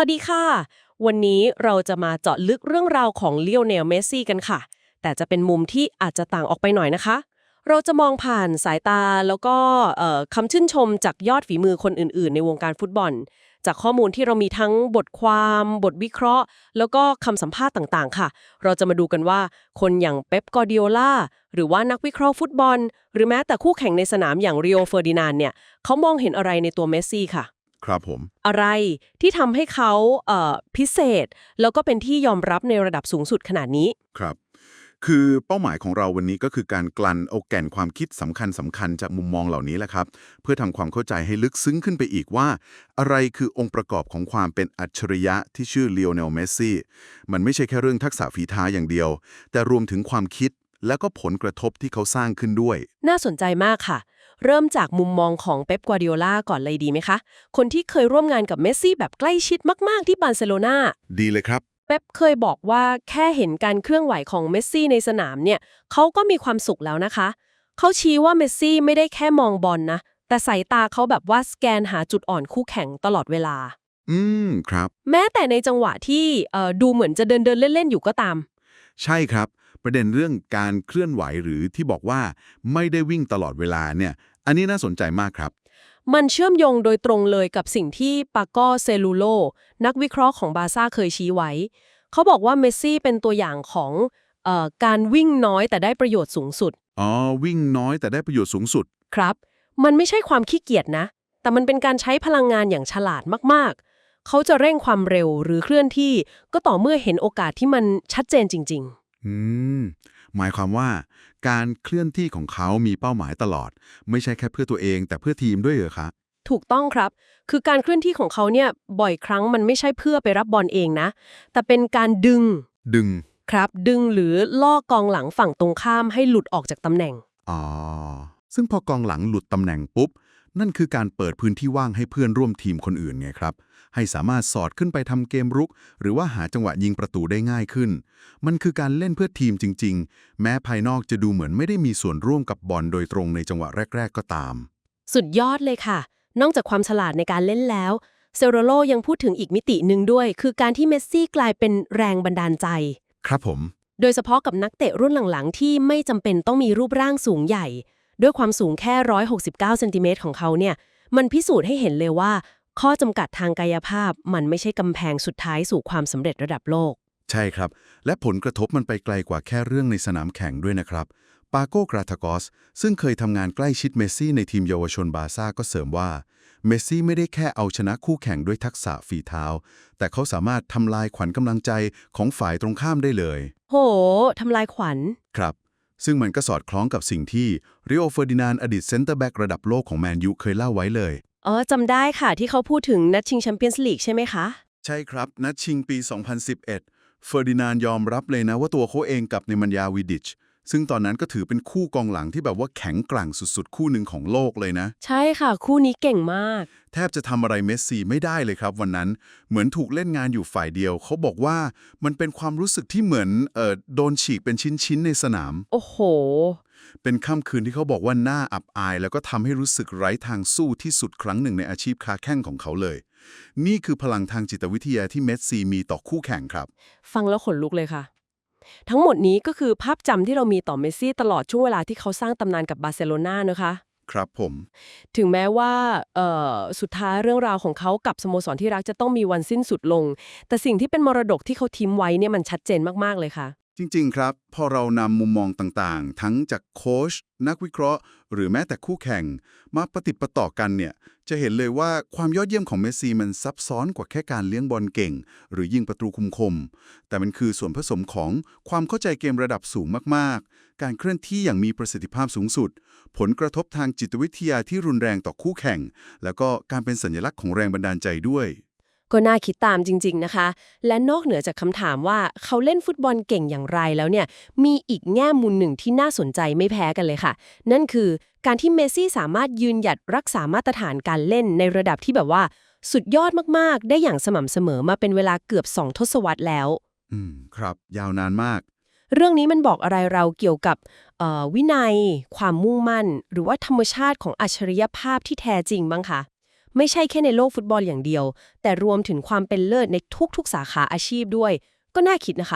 วัสดีค่ะ วันนี้เราจะมาเจาะลึกเรื่องราวของเลี้ยวเนลเมสซี่กันค่ะ แต่จะเป็นมุมที่อาจจะต่างออกไปหน่อยนะคะ เราจะมองผ่านสายตาแล้วก็คำชื่นชมจากยอดฝีมือคนอื่น ๆ ในวงการฟุตบอล จากข้อมูลที่เรามีทั้งบทความ บทวิเคราะห์ แล้วก็คำสัมภาษณ์ต่างๆ ค่ะ เราจะมาดูกันว่าคนอย่างเป๊ปกอร์ดิโอลาหรือว่านักวิเคราะห์ฟุตบอล หรือแม้แต่คู่แข่งในสนามอย่างริโอเฟอร์ดินานเนี่ยเขามองเห็นอะไรในตัวเมสซี่ค่ะ ครับผม อะไรที่ทำให้เขาเอ่อพิเศษ แล้วก็เป็นที่ยอมรับในระดับสูงสุดขนาดนี้ ครับ คือเป้าหมายของเราวันนี้ก็คือการกลั่นเอาแก่นความคิดสำคัญสำคัญจากมุมมองเหล่านี้แหละครับ เพื่อทำความเข้าใจให้ลึกซึ้งขึ้นไปอีกว่า อะไรคือองค์ประกอบของความเป็นอัจฉริยะที่ชื่อเลโอเนลเมสซี่มันไม่ใช่แค่เรื่องทักษะฝีเท้าอย่างเดียว แต่รวมถึงความคิดและก็ผลกระทบที่เขาสร้างขึ้นด้วย น่าสนใจมากค่ะ เริ่มจากมุมมองของเป๊ปกัวดิโอลาก่อนเลยดีไหมคะ คนที่เคยร่วมงานกับเมสซี่แบบใกล้ชิดมาก ๆ ที่บาร์เซโลนาดีเลยครับ เป๊ปเคยบอกว่าแค่เห็นการเคลื่อนไหวของเมสซี่ในสนามเนี่ยเขาก็มีความสุขแล้วนะคะ เขาชี้ว่าเมสซี่ไม่ได้แค่มองบอลนะแต่สายตาเขาแบบว่าสแกนหาจุดอ่อนคู่แข่งตลอดเวลา อืมครับ แม้แต่ในจังหวะที่เอ่อดูเหมือนจะเดินเดินๆเล่นๆอยู่ก็ตาม ใช่ครับ ประเด็นเรื่องการเคลื่อนไหวหรือที่บอกว่าไม่ได้วิ่งตลอดเวลาเนี่ย อันนี้น่าสนใจมากครับ มันเชื่อมโยงโดยตรงเลยกับสิ่งที่ปาโกเซลูโล นักวิเคราะห์ของบาร์ซ่าเคยชี้ไว้ เขาบอกว่าเมสซี่เป็นตัวอย่างของเออการวิ่งน้อยแต่ได้ประโยชน์สูงสุด อ๋อ วิ่งน้อยแต่ได้ประโยชน์สูงสุด ครับ มันไม่ใช่ความขี้เกียจนะ แต่มันเป็นการใช้พลังงานอย่างฉลาดมากๆ เขาจะเร่งความเร็วหรือเคลื่อนที่ก็ต่อเมื่อเห็นโอกาสที่มันชัดเจนจริง อืม หมายความว่า การเคลื่อนที่ของเขามีเป้าหมายตลอด ไม่ใช่แค่เพื่อตัวเอง แต่เพื่อทีมด้วยเหรอคะๆถูกต้องครับ คือการเคลื่อนที่ของเขาเนี่ยบ่อยครั้งมันไม่ใช่เพื่อไปรับบอลเองนะ แต่เป็นการดึง ดึง ครับ ดึงหรือล่อกองหลังฝั่งตรงข้ามให้หลุดออกจากตำแหน่ง อ๋อ ซึ่งพอกองหลังหลุดตำแหน่งปุ๊บ นั่นคือการเปิดพื้นที่ว่างให้เพื่อนร่วมทีมคนอื่นไงครับ ให้สามารถสอดขึ้นไปทำเกมรุก หรือว่าหาจังหวะยิงประตูได้ง่ายขึ้น มันคือการเล่นเพื่อทีมจริง ๆ แม้ภายนอกจะดูเหมือนไม่ได้มีส่วนร่วมกับบอลโดยตรงในจังหวะแรก ๆ ก็ตาม สุดยอดเลยค่ะ นอกจากความฉลาดในการเล่นแล้ว เซโรโลยังพูดถึงอีกมิติหนึ่งด้วย คือการที่เมสซี่กลายเป็นแรงบันดาลใจ ครับผม โดยเฉพาะกับนักเตะรุ่นหลังๆ ที่ไม่จำเป็นต้องมีรูปร่างสูงใหญ่ ด้วยความสูงแค่ 169เซนติเมตรของเขาเนี่ย มันพิสูจน์ให้เห็นเลยว่า ข้อจำกัดทางกายภาพมันไม่ใช่กำแพงสุดท้ายสู่ความสำเร็จระดับโลก ใช่ครับ และผลกระทบมันไปไกลกว่าแค่เรื่องในสนามแข่งด้วยนะครับปาโกกราทากอสซึ่งเคยทำงานใกล้ชิดเมสซี่ในทีมเยาวชนบาร์ซ่าก็เสริมว่า เมสซี่ไม่ได้แค่เอาชนะคู่แข่งด้วยทักษะฝีเท้า แต่เขาสามารถทำลายขวัญกำลังใจของฝ่ายตรงข้ามได้เลย โหทำลายขวัญ ครับ ซึ่งมันก็สอดคล้องกับสิ่งที่ริโอเฟอร์ดินานด์อดีตเซนเตอร์แบ็กระดับโลกของแมนยูเคยเล่าไว้เลย อ๋อจำได้ค่ะที่เขาพูดถึงนัดชิงแชมเปี้ยนส์ลีกใช่ไหมคะ ใช่ครับ นัดชิงปี 2011 เฟอร์ดินานด์ยอมรับเลยนะว่าตัวเขาเองกับเนมันยาวิดิช ซึ่งตอนนั้นก็ถือเป็นคู่กองหลังที่แบบว่าแข็งแกร่งสุดๆ คู่หนึ่งของโลกเลยนะ ใช่ค่ะ คู่นี้เก่งมาก แทบจะทำอะไรเมสซี่ไม่ได้เลยครับ วันนั้นเหมือนถูกเล่นงานอยู่ฝ่ายเดียว เขาบอกว่ามันเป็นความรู้สึกที่เหมือนเอ่อโดนฉีกเป็นชิ้นๆในสนาม โอ้โห เป็นค่ำคืนที่เขาบอกว่าน่าอับอาย แล้วก็ทำให้รู้สึกไร้ทางสู้ที่สุดครั้งหนึ่งในอาชีพค้าแข่งของเขาเลย นี่คือพลังทางจิตวิทยาที่เมสซี่มีต่อคู่แข่งครับ ฟังแล้วขนลุกเลยค่ะ ทั้งหมดนี้ก็คือภาพจำที่เรามีต่อเมสซี่ตลอดช่วงเวลาที่เขาสร้างตำนานกับบาร์เซโลนานะคะครับผม ถึงแม้ว่าเอ่อสุดท้ายเรื่องราวของเขากับสโมสรที่รักจะต้องมีวันสิ้นสุดลง แต่สิ่งที่เป็นมรดกที่เขาทิ้งไว้เนี่ยมันชัดเจนมาก ๆ เลยค่ะ จริง ๆ ครับ พอเรานำมุมมองต่างๆ ทั้งจากโค้ชนักวิเคราะห์ หรือแม้แต่คู่แข่ง มาปฏิประต่อกันเนี่ย จะเห็นเลยว่าความยอดเยี่ยมของเมสซี่มันซับซ้อนกว่าแค่การเลี้ยงบอลเก่ง หรือยิงประตูคุมคม แต่มันคือส่วนผสมของความเข้าใจเกมระดับสูงมากๆ การเคลื่อนที่อย่างมีประสิทธิภาพสูงสุด ผลกระทบทางจิตวิทยาที่รุนแรงต่อคู่แข่ง แล้วก็การเป็นสัญลักษณ์ของแรงบันดาลใจด้วย ก็น่าคิดตามจริง ๆนะคะ และนอกเหนือจากคำถามว่าเขาเล่นฟุตบอลเก่งอย่างไรแล้วเนี่ย มีอีกแง่มุมหนึ่งที่น่าสนใจไม่แพ้กันเลยค่ะ นั่นคือการที่เมสซี่สามารถยืนหยัดรักษามาตรฐานการเล่นในระดับที่แบบว่า สุดยอดมากๆ ได้อย่างสม่ำเสมอมาเป็นเวลาเกือบ2ทศวรรษแล้ว อืม ครับ ยาวนานมาก เรื่องนี้มันบอกอะไรเราเกี่ยวกับเอ่อวินัย ความมุ่งมั่น หรือว่าธรรมชาติของอัจฉริยภาพที่แท้จริงบ้างคะ ไม่ใช่แค่ในโลกฟุตบอลอย่างเดียว แต่รวมถึงความเป็นเลิศในทุกๆ สาขาอาชีพด้วย ก็น่าคิดนะคะ